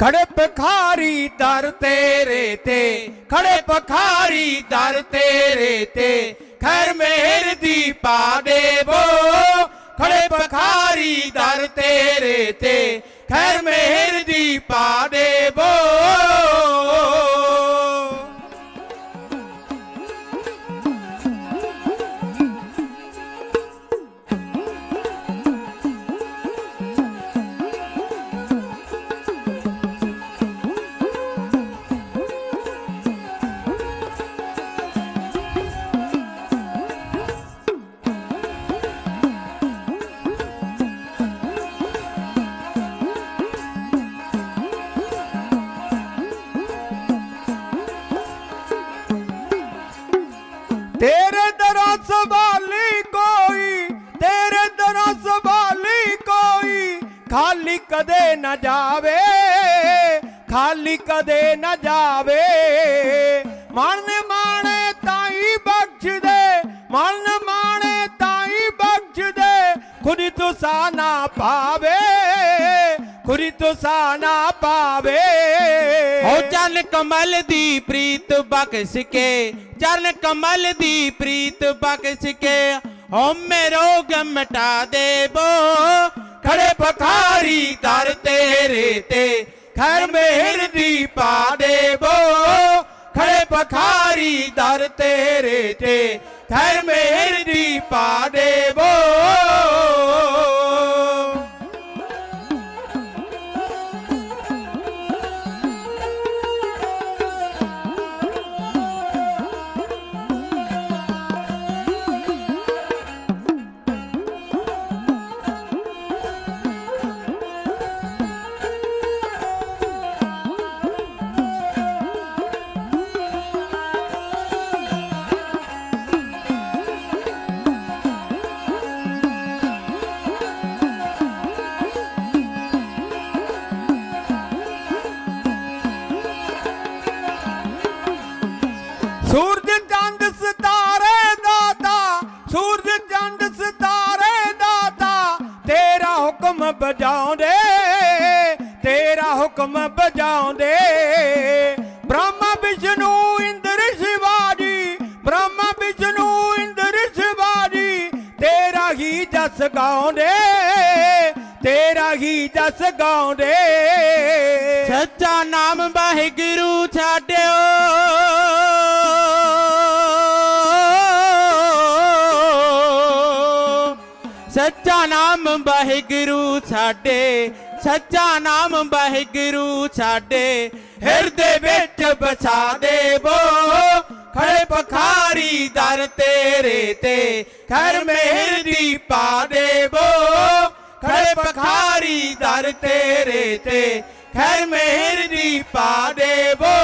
ਖੜੇ ਪਖਾਰੀ ਦਰ ਤੇਰੇ ਤੇ, ਖੜੇ ਪਖਾਰੀ ਦਰ ਤੇਰੇ ਤੇ, ਖੈਰ ਮਿਹਰ ਦੀ ਪਾ ਦੇਵੋ। ਖੜੇ ਪਖਾਰੀ ਦਰ ਤੇਰੇ ਤੇ, ਖੈਰ ਮਿਹਰ ਦੀ ਪਾ ਦੇਵੋ। ਤੇਰੇ ਦਰਾਂ ਸਵਾਲੀ ਕੋਈ, ਤੇਰੇ ਦਰਾਂ ਸਵਾਲੀ ਕੋਈ, ਖਾਲੀ ਕਦੇ ਨਾ ਜਾਵੇ, ਖਾਲੀ ਕਦੇ ਨਾ ਜਾਵੇ। ਮਨ ਮਾਣੇ ਤਾਈ ਬਖਸ਼ ਦੇ ਮਨ ਮਾਣੇ ਤਾਈ ਬਖਸ਼ ਦੇ ਖੁਦ ਤੁਸਾ ਨਾ ਪਾਵੇ। ਖੁਦੀ ਤੁਸਾ ਨਾ ਪਾਵੇ। ਹੋ ਚਰਨ ਕਮਲ ਦੀ ਪ੍ਰੀਤ ਬਖਸ਼ ਕੇ ਚਰਨ ਕਮਲ ਦੀ ਪ੍ਰੀਤ ਬਖਸ਼ ਕੇ ਹੋ ਮੇ ਰੋਗ ਮਿਟਾ ਦੇਵੋ। ਖੜੇ ਪਖਾਰੀ ਦਰ ਤੇਰੇ ਤੇ, ਖੈਰ ਮਿਹਰ ਦੀ ਪਾ ਦੇਵੋ। ਖੜੇ ਪਖਾਰੀ ਦਰ ਤੇਰੇ ਤੇ, ਖੈਰ ਮਿਹਰ ਦੀ ਪਾ ਦੇਵੋ। ਸੂਰਜ ਚੰਦ ਸਿਤਾਰੇ ਦਾਤਾ, ਸੂਰਜ ਚੰਦ ਸਿਤਾਰੇ ਦਾਤਾ, ਤੇਰਾ ਹੁਕਮ ਬਜਾਉਂਦੇ, ਤੇਰਾ ਹੁਕਮ ਬਜਾਉਂਦੇ। ਬ੍ਰਹਮਾ, ਵਿਸ਼ਨੂੰ, ਇੰਦਰ, ਸ਼ਿਵਾਜੀ, ਬ੍ਰਹਮਾ, ਵਿਸ਼ਨੂੰ, ਇੰਦਰ, ਸ਼ਿਵਾਜੀ, ਤੇਰਾ ਹੀ ਜਸ ਗਾਉਂਦੇ, ਤੇਰਾ ਹੀ ਜਸ ਗਾਉਂਦੇ। ਸੱਚਾ ਨਾਮ ਵਾਹਿਗੁਰੂ ਛਾਡਿਓ। ਨਾਮ ਵਾਹਿਗੁਰੂ ਛਾਡੇ ਸੱਚਾ ਨਾਮ ਵਾਹਿਗੁਰੂ ਛਾਡੇ ਹਿਰਦੇ ਵਿੱਚ ਬਸਾ ਦੇਵੋ, ਖੜੇ ਪਖਾਰੀ ਦਰ ਤੇਰੇ ਤੇ। ਖਰ ਮਿਹਰ ਦੀ ਪਾ ਦੇਵੋ, ਖੜੇ ਪਖਾਰੀ ਦਰ ਤੇਰੇ ਤੇ। ਖੈਰ ਮਿਹਰ ਦੀ ਪਾ ਦੇਵੋ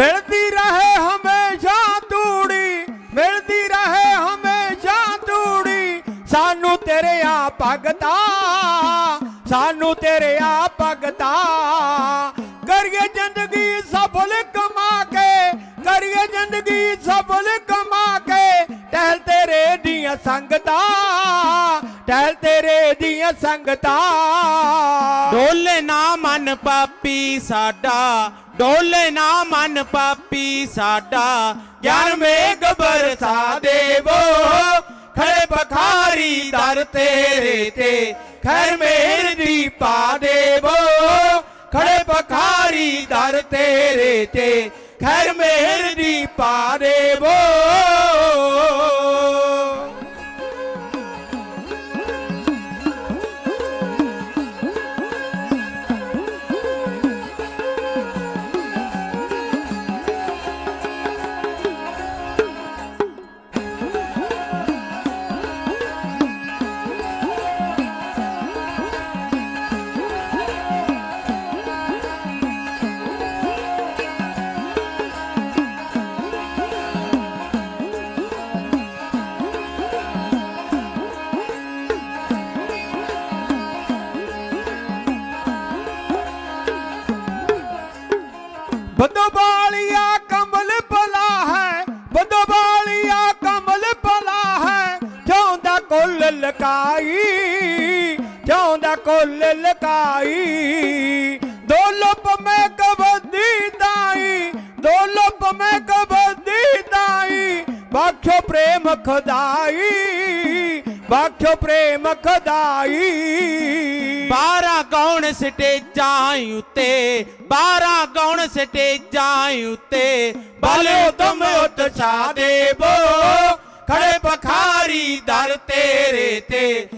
ਮਿਲਦੀ ਰਹੇ ਹਮੇਸ਼ਾ ਤੂੜੀ, ਮਿਲਦੀ ਰਹੇ ਹਮੇਸ਼ਾ ਤੂੜੀ। ਸਾਨੂੰ ਤੇਰੇ ਆ ਭਗਤਾ, ਸਾਨੂੰ ਤੇਰੇ ਆ ਭਗਤਾ। ਕਰੀਏ ਜ਼ਿੰਦਗੀ ਸਫਲ ਕਮਾ ਕੇ, ਕਰੀਏ ਜ਼ਿੰਦਗੀ ਸਫਲ ਕਮਾ ਕੇ ਟਹਿਲ ਤੇਰੇ ਦੀਆਂ ਸੰਗਤਾਂ। ਟਹਿਲ ਤੇਰੇ ਦੀਆਂ ਸੰਗਤਾਂ। ਡੋਲੇ ਨਾ ਮਨ ਪਾਪੀ ਸਾਡਾ, ਡੋਲੇ ਨਾ ਮਨ ਪਾਪੀ ਸਾਡਾ। ਗਿਆਨ ਮੇਘ ਬਰਸਾ ਦੇਵੋ, ਖੜੇ ਪਖਾਰੀ ਦਰ ਤੇਰੇ ਤੇ। ਖੈਰ ਮੇਰ ਦੀ ਪਾ ਦੇਵੋ, ਖੜੇ ਪਖਾਰੀ ਦਰ ਤੇਰੇ ਤੇ। ਖੈਰ ਮੇਰ ਦੀ ਪਾ ਦੇਵੋ। ਬਦੋਬਾਲੀਆ ਕਮਲ ਭਲਾ ਹੈ ਬਦੋਬਾਲੀਆ ਕਮਲ ਭਲਾ ਹੈ। ਚਾਹੁੰਦਾ ਕੁੱਲ ਲਕਾਈ ਚਾਹੁੰਦਾ ਕੁੱਲ ਲਕਾਈ, ਦੋ ਲਪ ਮੈਂ ਕਬੱਦੀ ਦਾਈ, ਦੋ ਲਪ ਮੈਂ ਕਬੱਦੀ ਦਾਈ। ਬਖਸ਼ੋ ਪ੍ਰੇਮ ਖੁਦਾਈ ਬਖਸ਼ੋ ਪ੍ਰੇਮ ਖੁਦਾਈ। ਗਾਉਣ ਸਟੇਜਾਂ ਉੱਤੇ, ਬਾਰਾਂ ਗਾਉਣ ਸਟੇਜਾਂ ਉੱਤੇ। ਬਾਲਿਓ ਤੁਮ ਉਤਸ਼ਾਹ ਦੇਵੋ ਖੜੇ ਪਖਾਰੀ ਦਰ ਤੇਰੇ ਤੇ।